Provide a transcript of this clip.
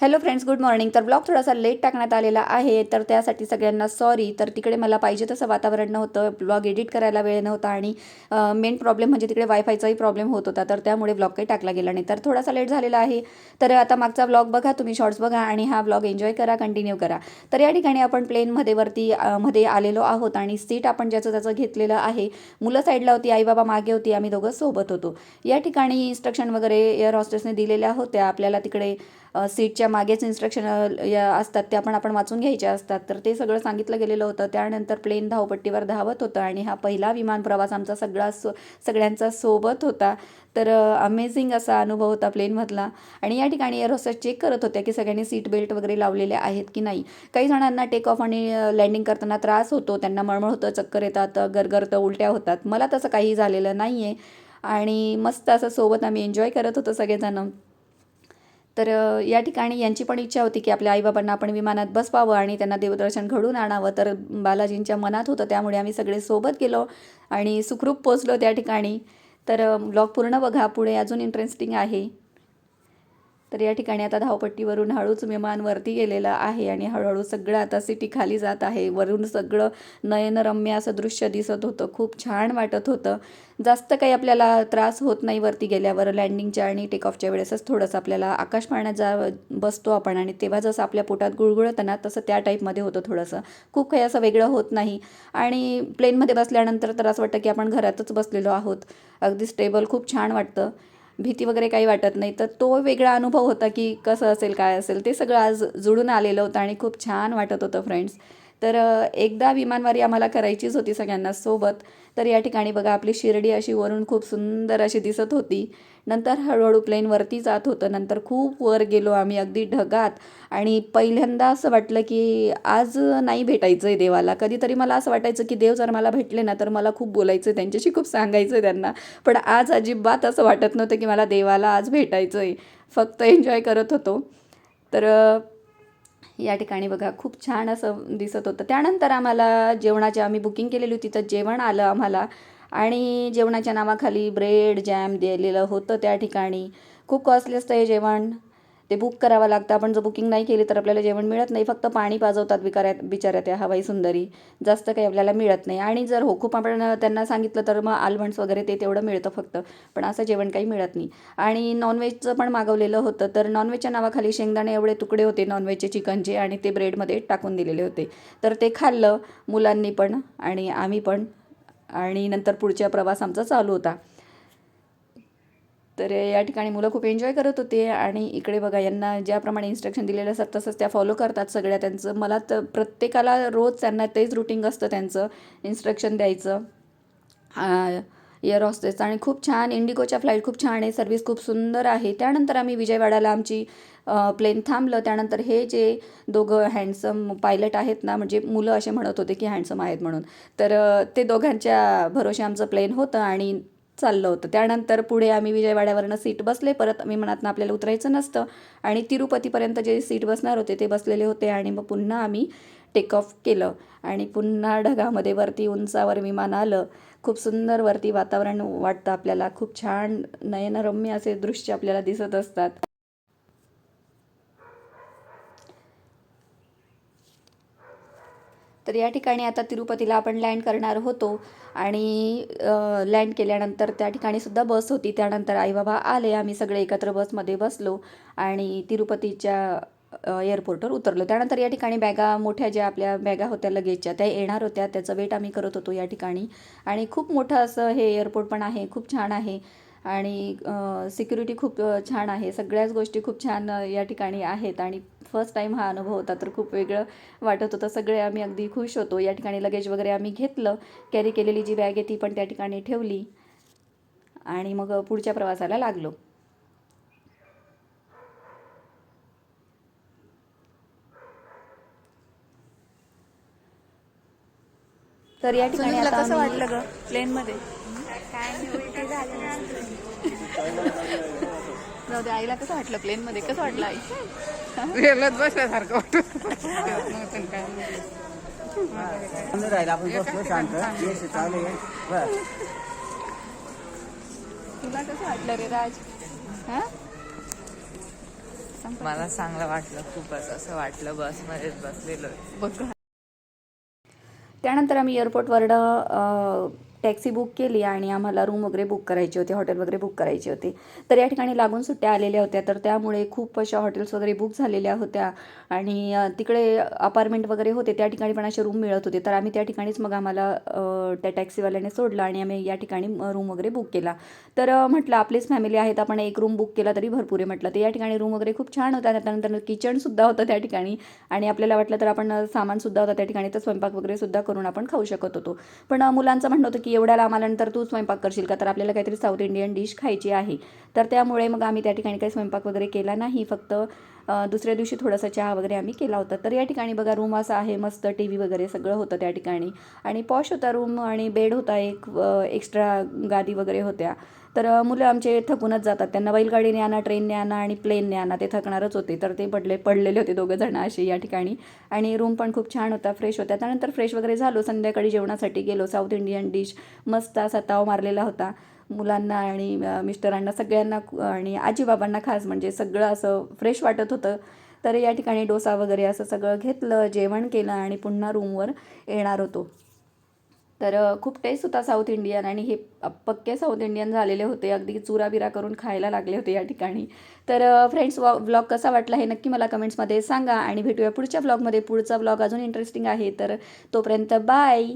Hello friends good morning तर blog थोडासा late टाकण्यात आलेला आहे तर त्यासाठी सगळ्यांना सॉरी तर तिकडे मला पाहिजे तसं वातावरण नव्हतं ब्लॉग एडिट करायला वेळ नव्हता आणि मेन प्रॉब्लेम म्हणजे तिकडे वायफायचाही प्रॉब्लेम होत होता तर त्यामुळे ब्लॉग काही टाकला गेला नाही. तर थोडासा लेट झालेला आहे. तर आता मागचा ब्लॉग बघा तुम्ही शॉर्ट्स बघा आणि हा ब्लॉग एन्जॉय करा कंटिन्यू करा. तर या ठिकाणी आपण प्लेनमध्ये वरती मध्ये आलेलो आहोत आणि सीट आपण ज्याचं त्याचं घेतलेलं आहे मुलं साईडला होती आई बाबा मागे होती आम्ही दोघं सोबत होतो. या ठिकाणी इन्स्ट्रक्शन वगैरे एअर हॉस्टेसने दिलेल्या होत्या. आपल्याला तिकडे सीटच्या ज्या मागेच इन्स्ट्रक्शन या असतात त्या पण आपण वाचून घ्यायच्या असतात. तर ते सगळं सांगितलं गेलेलं होतं. त्यानंतर प्लेन धावपट्टीवर धावत होतं आणि हा पहिला विमान प्रवास आमचा सगळा सो सगळ्यांचा सोबत होता. तर अमेझिंग असा अनुभव होता प्लेनमधला आणि या ठिकाणी एअर होस्टेस चेक करत होत्या की सगळ्यांनी सीट बेल्ट वगैरे लावलेले आहेत की नाही. काही जणांना टेक ऑफ आणि लँडिंग करताना त्रास होतो. त्यांना मळमळ होतं चक्कर येतात गरगरतं उलट्या होतात. मला तसं काही झालेलं नाही आहे आणि मस्त असं सोबत आम्ही एन्जॉय करत होतो सगळेजणं. तर या ठिकाणी यांची पण इच्छा होती की आपल्या आईबाबांना आपण विमानात बसवावं आणि त्यांना देवदर्शन घडून आणावं. तर बालाजींच्या मनात होतं त्यामुळे आम्ही सगळे सोबत गेलो आणि सुखरूप पोचलो त्या ठिकाणी. तर ब्लॉग पूर्ण बघा. पुढे अजून इंटरेस्टिंग आहे. तर या ठिकाणी आता धावपट्टीवरून हळूच विमान वरती गेलेलं आहे आणि हळूहळू सगळं आता सिटी खाली जात आहे. वरून सगळं नयनरम्य असं दृश्य दिसत होतं. खूप छान वाटत होतं. जास्त काही आपल्याला त्रास होत नाही वरती गेल्यावर लँडिंगच्या आणि टेक ऑफच्या वेळेसच थोडंसं आपल्याला आकाश पाळण्यात जा बसतो आपण आणि तेव्हा जसं आपल्या पोटात गुळगुळतं ना तसं त्या टाईपमध्ये होतं थोडंसं. खूप काही असं वेगळं होत नाही. आणि प्लेनमध्ये बसल्यानंतर तर असं वाटतं की आपण घरातच बसलेलो आहोत. अगदी स्टेबल खूप छान वाटतं. भीती वगैरे काही वाटत नाही. तर तो वेगळा अनुभव होता की कसं असेल काय असेल ते सगळं आज जुळून आलेलं होतं आणि खूप छान वाटत होतं फ्रेंड्स तर एकदा विमानवारी आम्हाला करायचीच होती सगळ्यांना सोबत. तर या ठिकाणी बघा आपली शिर्डी अशी वरून खूप सुंदर अशी दिसत होती. नंतर हळूहळू प्लेन वरती जात होतं. नंतर खूप वर गेलो आम्ही अगदी ढगात. आणि पहिल्यांदा असं वाटलं की आज नाही भेटायचं आहे देवाला. कधीतरी मला असं वाटायचं की देव जर मला भेटले ना तर मला खूप बोलायचं आहे त्यांच्याशी खूप सांगायचं आहे त्यांना. पण आज अजिबात असं वाटत नव्हतं की मला देवाला आज भेटायचं आहे फक्त एन्जॉय करत होतो. तर या ठिकाणी बघा खूप छान असं दिसत होतं. त्यानंतर आम्हाला जेवणाची आम्ही बुकिंग केलेली होती तर जेवण आलं आम्हाला. आणि जेवणाच्या नावाखाली ब्रेड जॅम दिलेलं होतं त्या ठिकाणी. खूप कॉस्टली असतं हे जेवण. ते बुक करावं लागतं. आपण जर बुकिंग नाही केली तर आपल्याला जेवण मिळत नाही. फक्त पाणी पाजवतात बिचाऱ्या बिचाऱ्या त्या हवाई सुंदरी. जास्त काही आपल्याला मिळत नाही. आणि जर हो खूप आपण त्यांना सांगितलं तर मग आलमंड्स वगैरे ते तेवढं मिळतं फक्त. पण असं जेवण काही मिळत नाही. आणि नॉनव्हेजचं पण मागवलेलं होतं. तर नॉनव्हेजच्या नावाखाली शेंगदाणे एवढे तुकडे होते नॉनव्हेजचे चिकनचे आणि ते ब्रेडमध्ये टाकून दिलेले होते. तर ते खाल्लं मुलांनी पण आणि आम्ही पण. आणि नंतर पुढचा प्रवास आमचा चालू होता. तर या ठिकाणी मुलं खूप एन्जॉय करत होते आणि इकडे बघा यांना ज्याप्रमाणे इन्स्ट्रक्शन दिलेलं असतात तसंच त्या फॉलो करतात सगळ्या त्यांचं. मला तर प्रत्येकाला रोज त्यांना तेच रुटीन असतं त्यांचं इन्स्ट्रक्शन द्यायचं. एअर हॉस्टेसचं आणि खूप छान इंडिगोच्या फ्लाईट खूप छान आहे सर्विस खूप सुंदर आहे. त्यानंतर आम्ही विजयवाड्याला आमची प्लेन थांबलं. त्यानंतर हे जे दोघं हँडसम पायलट आहेत ना म्हणजे मुलं असे म्हणत होते की हँडसम आहेत म्हणून. तर ते दोघांच्या भरोशे आमचं प्लेन होतं आणि चाललं होतं. त्यानंतर पुढे आम्ही विजयवाड्यावरनं सीट बसले. परत विमानातनं आपल्याला उतरायचं नसतं. आणि तिरुपतीपर्यंत जे सीट बसणार होते ते बसलेले होते आणि मग पुन्हा आम्ही टेक ऑफ केलं. आणि पुन्हा ढगामध्ये वरती उंचावर विमान आलं. खूप सुंदर वरती वातावरण वाटतं आपल्याला. खूप छान नयनरम्य असे दृश्य आपल्याला दिसत असतात. तर या ठिकाणी आता तिरुपतीला आपण लँड करणार होतो. आणि लँड केल्यानंतर त्या ठिकाणी सुद्धा बस होती. त्यानंतर आई बाबा आले. आम्ही सगळे एकत्र बसमध्ये बसलो आणि तिरुपतीच्या एअरपोर्टवर उतरलो. त्यानंतर या ठिकाणी बॅगा मोठ्या ज्या आपल्या बॅगा होत्या लगेजच्या त्या येणार होत्या. त्याचं वेट आम्ही करत होतो या ठिकाणी. आणि खूप मोठं असं हे एअरपोर्ट पण आहे. खूप छान आहे. आणि सिक्युरिटी खूप छान आहे. सगळ्याच गोष्टी खूप छान या ठिकाणी आहेत. आणि फर्स्ट टाईम हा अनुभव होता तर खूप वेगळं वाटत होतं. सगळे आम्ही अगदी खुश होतो. या ठिकाणी लगेज वगैरे आम्ही घेतलं. कॅरी केलेली जी बॅग आहे ती पण त्या ठिकाणी ठेवली. आणि मग पुढच्या प्रवासाला लागलो. तर या ठिकाणी आता कसं वाटलं ग? प्लेन मध्ये जाऊ दे आईला कसं वाटलं प्लेन मध्ये? कसं वाटलं आई? रेल्वेत बसल्यासारखं वाटत नाही राहिला आपण बसलो शांत. यश चालू आहे. बस. तुला कसं वाटलं रे राज? हा? मला चांगलं वाटलं खूपच असं वाटलं बसमध्येच बसलेलो बघ. त्यानंतर आम्ही एअरपोर्टवरनं टॅक्सी बुक केली आणि आम्हाला रूम वगैरे बुक करायची होती हॉटेल वगैरे बुक करायची होती. तर या ठिकाणी लागून सुट्ट्या आलेल्या होत्या. तर त्यामुळे खूप अशा हॉटेल्स वगैरे बुक झालेल्या होत्या. आणि तिकडे अपार्टमेंट वगैरे होते त्या ठिकाणी पण असे रूम मिळत होते. तर आम्ही त्या ठिकाणीच मग आम्हाला त्या टॅक्सीवाल्याने सोडलं आणि आम्ही या ठिकाणी रूम वगैरे बुक केला. तर म्हटलं आपलीच फॅमिली आहेत आपण एक रूम बुक केला तरी भरपूर आहे म्हटलं. तर या ठिकाणी रूम वगैरे खूप छान होता त्यानंतर किचनसुद्धा होतं त्या ठिकाणी. आणि आपल्याला वाटलं तर आपण सामानसुद्धा होतं त्या ठिकाणी. तर स्वयंपाक वगैरे सुद्धा करून आपण खाऊ शकत होतो. पण मुलांचं म्हणणं होतं की एवढ्या लांब तू स्वयंपाक करशील का? तर आपल्याला काहीतरी साऊथ इंडियन डिश खायची आहे. तर त्यामुळे मग आम्ही त्या ठिकाणी काही स्वयंपाक वगैरे केला नाही. फक्त दुसऱ्या दिवशी थोडासा चहा वगैरे आम्ही केला होता. तर या ठिकाणी बघा रूम असा आहे. मस्त टी व्ही वगैरे सगळं होतं त्या ठिकाणी. आणि पॉश होता रूम आणि बेड होता एक एक्स्ट्रा गादी वगैरे होत्या. तर मुलं आमचे थकूनच जातात. त्यांना बैलगाडीने आणा ट्रेनने आणा आणि प्लेनने आणा. ते थकणारच होते. तर ते पडले पडलेले होते दोघं जण असे या ठिकाणी. आणि रूम पण खूप छान होता. फ्रेश होता त्यानंतर फ्रेश वगैरे झालो. संध्याकाळी जेवणासाठी गेलो. साऊथ इंडियन डिश मस्त असा ताव मारलेला होता. मुलांना आणि मिस्टरांना सगळ्यांना आणि आजीबाबांना खास म्हणजे सगळं असं फ्रेश वाटत होतं. तर या ठिकाणी डोसा वगैरे असं सगळं घेतलं जेवण केलं आणि पुन्हा रूमवर येणार होतो. तर खूप टेस्ट होता साऊथ इंडियन आणि हे पक्के साऊथ इंडियन झालेले होते. अगदी चुराबिरा करून खायला लागले होते या ठिकाणी. तर फ्रेंड्स वॉ व्लॉग कसा वाटला हे नक्की मला कमेंट्समध्ये सांगा आणि भेटूया पुढच्या व्लॉगमध्ये पुढचा व्लॉग अजून इंटरेस्टिंग आहे. तर तोपर्यंत बाय